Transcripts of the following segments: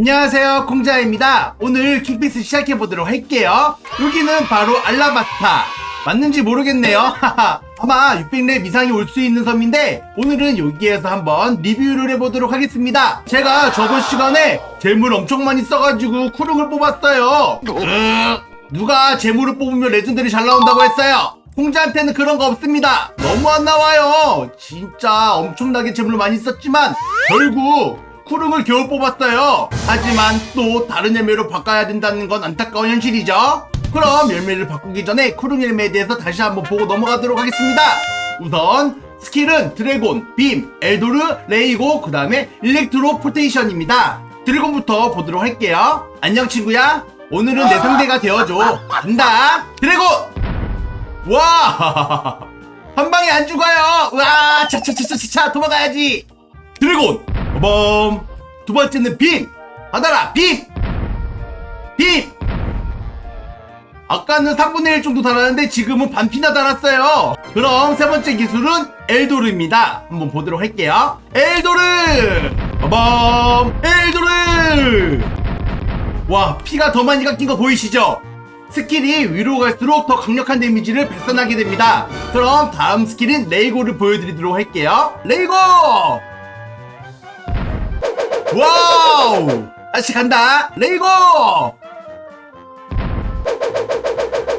안녕하세요 콩자입니다. 오늘 킹피스 시작해보도록 할게요. 여기는 바로 알라바타. 맞는지 모르겠네요. 아마 600렙 이상이 올 수 있는 섬인데 오늘은 여기에서 한번 리뷰를 해보도록 하겠습니다. 제가 저번 시간에 재물 엄청 많이 써가지고 쿠릉을 뽑았어요. 으, 누가 재물을 뽑으면 레전드리 잘 나온다고 했어요? 홍자한테는 그런 거 없습니다. 너무 안 나와요. 진짜 엄청나게 재물 많이 썼지만 결국 쿠릉을 겨우 뽑았어요. 하지만 또 다른 열매로 바꿔야 된다는 건 안타까운 현실이죠. 그럼 열매를 바꾸기 전에 쿠릉 열매에 대해서 다시 한번 보고 넘어가도록 하겠습니다. 우선 스킬은 드래곤, 빔, 엘도르, 레이고 그 다음에 일렉트로 포테이션입니다. 드래곤부터 보도록 할게요. 안녕 친구야. 오늘은 내 상대가 되어줘. 간다. 드래곤. 와. 한 방에 안 죽어요. 와, 차차차차차 도망가야지. 드래곤 빠밤 두 번째는 빔 받아라 빔! 빔! 아까는 3분의 1 정도 달았는데 지금은 반피나 달았어요. 그럼 세 번째 기술은 엘도르입니다. 한번 보도록 할게요. 엘도르! 빠밤 엘도르! 와 피가 더 많이 깎인 거 보이시죠? 스킬이 위로 갈수록 더 강력한 데미지를 발산하게 됩니다. 그럼 다음 스킬인 레이고를 보여드리도록 할게요. 레이고 와우! 다시 간다! 레이고!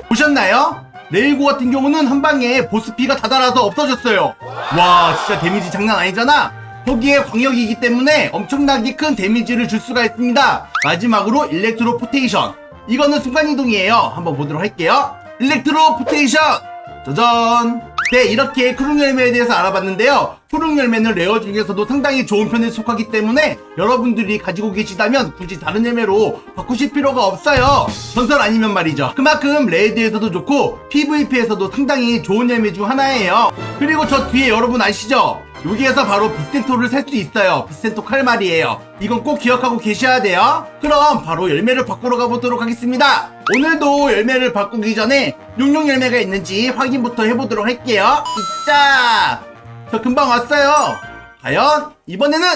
보셨나요? 레이고 같은 경우는 한 방에 보스피가 다 달아서 없어졌어요. 와, 진짜 데미지 장난 아니잖아? 거기에 광역이기 때문에 엄청나게 큰 데미지를 줄 수가 있습니다. 마지막으로 일렉트로 포테이션. 이거는 순간이동이에요. 한번 보도록 할게요. 일렉트로 포테이션! 짜잔! 네, 이렇게 크룽 열매에 대해서 알아봤는데요. 크룽 열매는 레어 중에서도 상당히 좋은 편에 속하기 때문에 여러분들이 가지고 계시다면 굳이 다른 열매로 바꾸실 필요가 없어요. 전설 아니면 말이죠. 그만큼 레드에서도 좋고 PVP에서도 상당히 좋은 열매 중 하나예요. 그리고 저 뒤에 여러분 아시죠? 여기에서 바로 비센토를 살 수 있어요. 비센토 칼 말이에요. 이건 꼭 기억하고 계셔야 돼요. 그럼 바로 열매를 바꾸러 가보도록 하겠습니다. 오늘도 열매를 바꾸기 전에 용용 열매가 있는지 확인부터 해보도록 할게요. 있자! 저 금방 왔어요. 과연 이번에는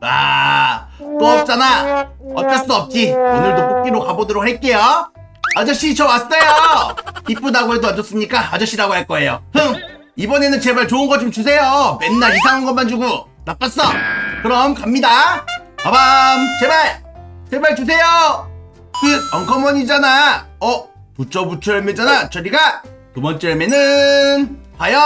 아, 또 없잖아. 어쩔 수 없지. 오늘도 뽑기로 가보도록 할게요. 아저씨 저 왔어요. 이쁘다고 해도 안 좋습니까? 아저씨라고 할 거예요. 흥. 이번에는 제발 좋은 거 좀 주세요. 맨날 이상한 것만 주고 나빴어. 그럼 갑니다. 빠밤 제발 제발 주세요. 끝 언커먼이잖아. 어 부처 부처 열매잖아. 저리가 두 번째 열매는 과연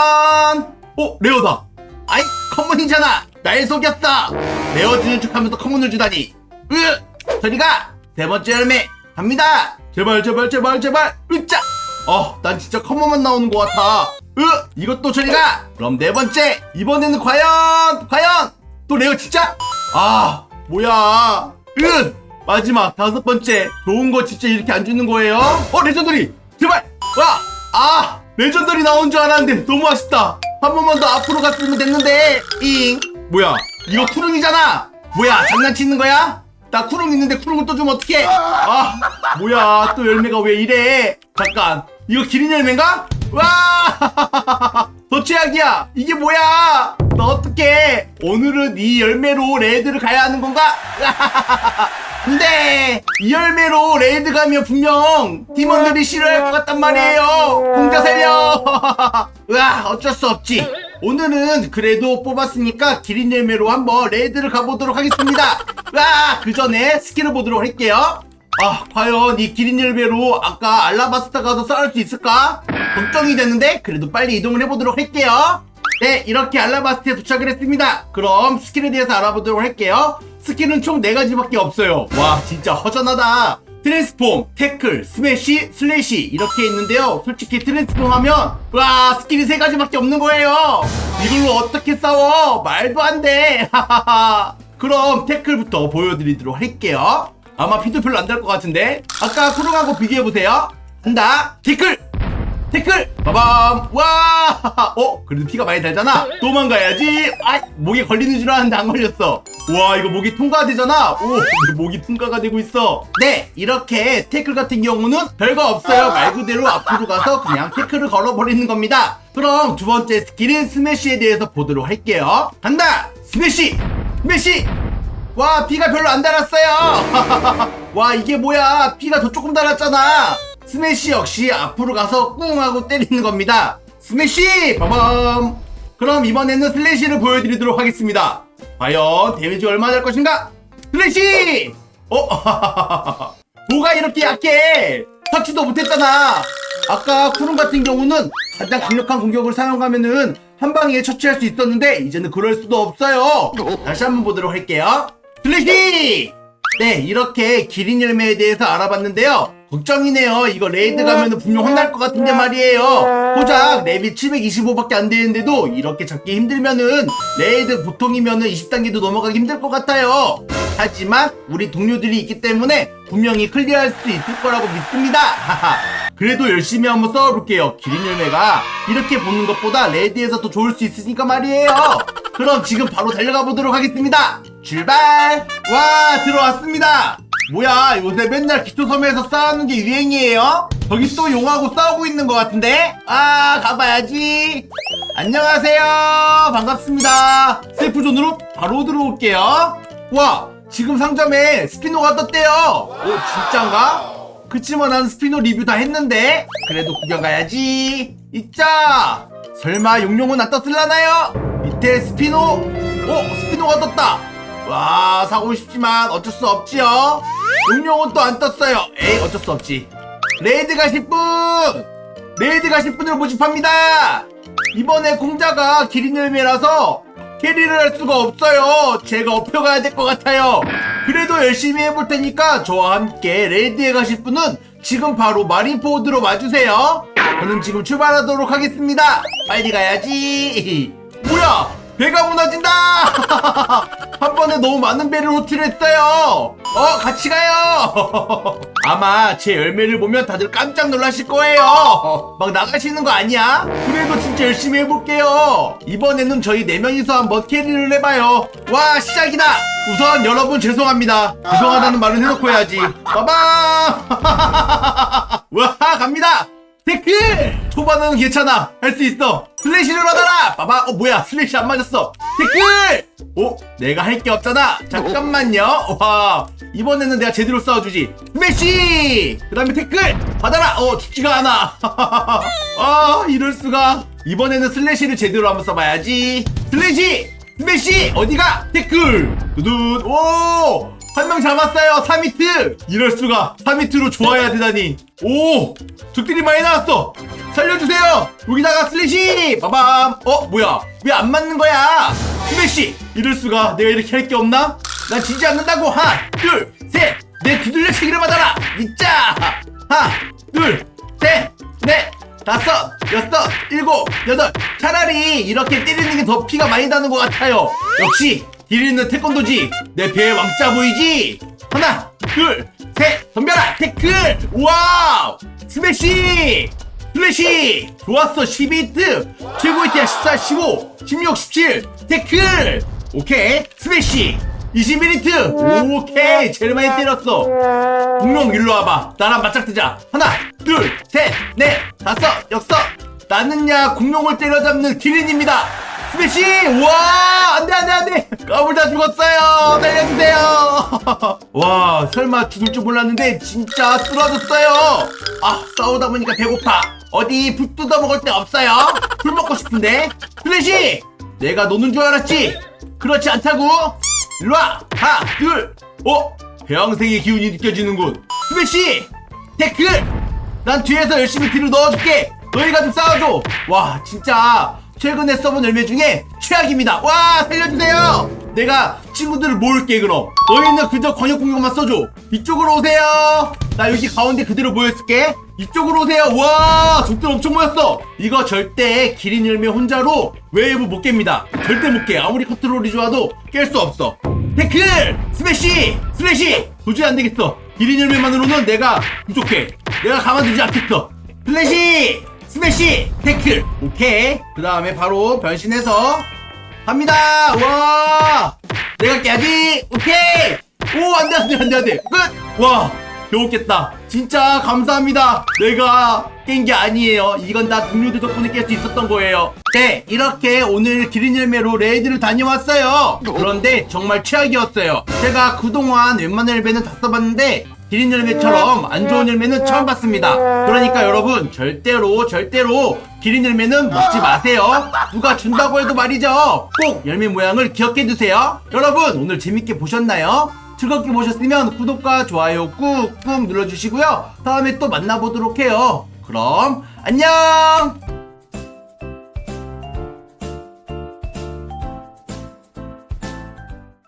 어 레어다. 아이 커먼이잖아. 날 속였어. 레어 주는 척하면서 커먼을 주다니. 으 저리가 세 번째 열매 갑니다. 제발 제발 제발 제발 으짜. 어, 난 진짜 커먼만 나오는 것 같아. 으, 이것도 저리가. 그럼 네 번째. 이번에는 과연, 과연 또 레어 진짜? 아, 뭐야? 으, 마지막 다섯 번째. 좋은 거 진짜 이렇게 안 주는 거예요? 어, 레전더리. 제발. 와, 아, 레전더리 나온 줄 알았는데 너무 아쉽다. 한 번만 더 앞으로 갔으면 됐는데. 잉. 뭐야? 이거 쿠릉이잖아. 뭐야? 장난치는 거야? 나 쿠릉 있는데 쿠릉을 또 주면 어떡해? 아, 뭐야? 또 열매가 왜 이래? 잠깐. 이거 기린 열매인가? 와! 더 최악이야! 이게 뭐야! 나 어떡해! 오늘은 이 열매로 레이드를 가야 하는 건가? 근데 이 열매로 레이드 가면 분명 팀원들이 싫어할 것 같단 말이에요. 혼자 살려. 으아 어쩔 수 없지. 오늘은 그래도 뽑았으니까 기린 열매로 한번 레이드를 가보도록 하겠습니다. 으아 그 전에 스킬을 보도록 할게요. 아 과연 이 기린 열매로 아까 알라바스타 가서 싸울 수 있을까? 걱정이 되는데 그래도 빨리 이동을 해보도록 할게요. 네, 이렇게 알라바스트에 도착을 했습니다. 그럼 스킬에 대해서 알아보도록 할게요. 스킬은 총 4가지밖에 없어요. 와, 진짜 허전하다. 트랜스폼, 태클, 스매시, 슬래시 이렇게 있는데요. 솔직히 트랜스폼 하면 와, 스킬이 3가지밖에 없는 거예요. 이걸로 어떻게 싸워? 말도 안 돼. 그럼 태클부터 보여드리도록 할게요. 아마 피도 별로 안날것 같은데. 아까 쿠롱하고 비교해보세요. 간다. 태클! 태클! 빠밤! 와! 어? 그래도 피가 많이 달잖아? 도망가야지! 아 목에 걸리는 줄 알았는데 안 걸렸어. 와, 이거 목이 통과되잖아? 오, 내 목이 통과가 되고 있어. 네, 이렇게 태클 같은 경우는 별거 없어요. 말 그대로 앞으로 가서 그냥 태클을 걸어버리는 겁니다. 그럼 두 번째 스킬인 스매시에 대해서 보도록 할게요. 간다! 스매시! 스매시! 와 피가 별로 안 달았어요. 와 이게 뭐야? 피가 더 조금 달았잖아. 스매시 역시 앞으로 가서 꿍 하고 때리는 겁니다. 스매시 빠밤. 그럼 이번에는 슬래시를 보여드리도록 하겠습니다. 과연 데미지 얼마 될 것인가? 슬래시! 어? 뭐가 이렇게 약해? 터치도 못했잖아. 아까 쿠른 같은 경우는 가장 강력한 공격을 사용하면은 한 방에 처치할 수 있었는데 이제는 그럴 수도 없어요. 다시 한번 보도록 할게요 슬래시! 네 이렇게 기린 열매에 대해서 알아봤는데요. 걱정이네요. 이거 레이드 가면은 분명 혼날 것 같은데 말이에요. 고작 랩이 725밖에 안 되는데도 이렇게 잡기 힘들면은 레이드 보통이면은 20단계도 넘어가기 힘들 것 같아요. 하지만 우리 동료들이 있기 때문에 분명히 클리어할 수 있을 거라고 믿습니다. 그래도 열심히 한번 싸워볼게요. 기린 열매가. 이렇게 보는 것보다 레이드에서 더 좋을 수 있으니까 말이에요. 그럼 지금 바로 달려가 보도록 하겠습니다 출발! 와 들어왔습니다! 뭐야 요새 맨날 기초섬에서 싸우는 게 유행이에요? 저기 또 용하고 싸우고 있는 것 같은데? 아 가봐야지. 안녕하세요. 반갑습니다. 셀프존으로 바로 들어올게요. 와 지금 상점에 스피노가 떴대요. 오 진짠가? 그치만 난 스피노 리뷰 다 했는데 그래도 구경 가야지. 있자! 설마 용룡은 안 떴을라나요? 밑에 스피노! 어 스피노가 떴다 와 사고 싶지만 어쩔 수 없지요. 용룡은 또 안 떴어요. 에이 어쩔 수 없지. 레이드 가실 분! 레이드 가실 분을 모집합니다. 이번에 공자가 기린 열매라서 캐리를 할 수가 없어요. 제가 업혀가야 될 것 같아요. 그래도 열심히 해볼 테니까 저와 함께 레이드에 가실 분은 지금 바로 마린포드로 와주세요. 저는 지금 출발하도록 하겠습니다. 빨리 가야지. 뭐야 배가 무너진다 한 번에 너무 많은 배를 호출했어요. 어 같이 가요. 아마 제 열매를 보면 다들 깜짝 놀라실 거예요. 막 나가시는 거 아니야? 그래도 진짜 열심히 해볼게요. 이번에는 저희 네 명이서 한번 캐리를 해봐요. 와 시작이다! 우선 여러분 죄송합니다. 죄송하다는 말은 해놓고 해야지. 빠밤! 와 갑니다 태클! 초반은 괜찮아. 할 수 있어. 슬래시를 받아라! 봐봐. 어, 뭐야. 슬래시 안 맞았어. 태클! 어? 내가 할 게 없잖아. 잠깐만요. 와. 이번에는 내가 제대로 싸워주지. 스매시! 그 다음에 태클! 받아라! 어, 죽지가 않아. 아, 이럴수가. 이번에는 슬래시를 제대로 한번 써봐야지. 슬래시! 스매시! 어디가? 태클! 두둔. 오! 한 명 잡았어요 3히트! 이럴수가. 3히트로 좋아야 되다니. 오! 적들이 많이 나왔어. 살려주세요. 여기다가 슬래시! 빠밤! 어 뭐야? 왜 안 맞는 거야? 스매시! 이럴수가. 내가 이렇게 할 게 없나? 난 지지 않는다고. 하나 둘셋내 두들려 체기를 받아라! 있자! 하나 둘셋넷! 다섯, 여섯, 일곱, 여덟. 차라리 이렇게 때리는 게 더 피가 많이 나는 것 같아요. 역시 딜 있는 태권도지. 내 배에 왕자 보이지? 하나, 둘, 셋, 덤벼라. 태클. 와우. 스매시. 슬래시. 좋았어. 12히트. 최고 히트야 14, 15, 16, 17. 태클. 오케이. 스매시. 21히트. 오케이. 제일 많이 때렸어. 공룡 일로 와봐 나랑 맞짱뜨자 하나 둘 셋 넷 다섯 여섯 나는야 공룡을 때려잡는 기린입니다 스매시 와! 안 돼 안 돼 안 돼! 까불 다 죽었어요! 살려주세요! 와 설마 죽을 줄 몰랐는데 진짜 쓰러졌어요! 아 싸우다 보니까 배고파. 어디 불 뜯어 먹을 데 없어요. 불 먹고 싶은데? 스매시 내가 노는 줄 알았지? 그렇지 않다고? 일로 와! 하나 둘 어? 배왕생의 기운이 느껴지는군. 스매시 태클 난 뒤에서 열심히 딜을 넣어줄게. 너희가 좀 싸워줘. 와 진짜 최근에 써본 열매 중에 최악입니다 와 살려주세요 내가 친구들을 모을게 그럼 너희는 그저 광역 공격만 써줘 이쪽으로 오세요 나 여기 가운데 그대로 모였을게 이쪽으로 오세요 와 적들 엄청 모였어 이거 절대 기린 열매 혼자로 웨이브 못 깹니다 절대 못 깨 아무리 컨트롤이 좋아도 깰 수 없어 태클! 스매시! 슬래시! 도저히 안 되겠어. 기린 열매만으로는 내가 부족해. 내가 가만두지 않겠어. 슬래시! 스매시! 태클! 오케이. 그 다음에 바로 변신해서 갑니다! 와! 내가 깨야지! 오케이! 오, 안 돼, 안 돼, 안 돼, 안 돼. 끝! 와! 배웠겠다. 진짜 감사합니다. 내가 깬 게 아니에요. 이건 다 동료들 덕분에 깰 수 있었던 거예요. 네, 이렇게 오늘 기린 열매로 레이드를 다녀왔어요. 그런데 정말 최악이었어요. 제가 그동안 웬만한 열매는 다 써봤는데 기린 열매처럼 안 좋은 열매는 처음 봤습니다. 그러니까 여러분 절대로 절대로 기린 열매는 먹지 마세요. 누가 준다고 해도 말이죠. 꼭 열매 모양을 기억해 두세요. 여러분 오늘 재밌게 보셨나요? 즐겁게 보셨으면 구독과 좋아요 꾹꾹 눌러주시고요. 다음에 또 만나보도록 해요. 그럼 안녕!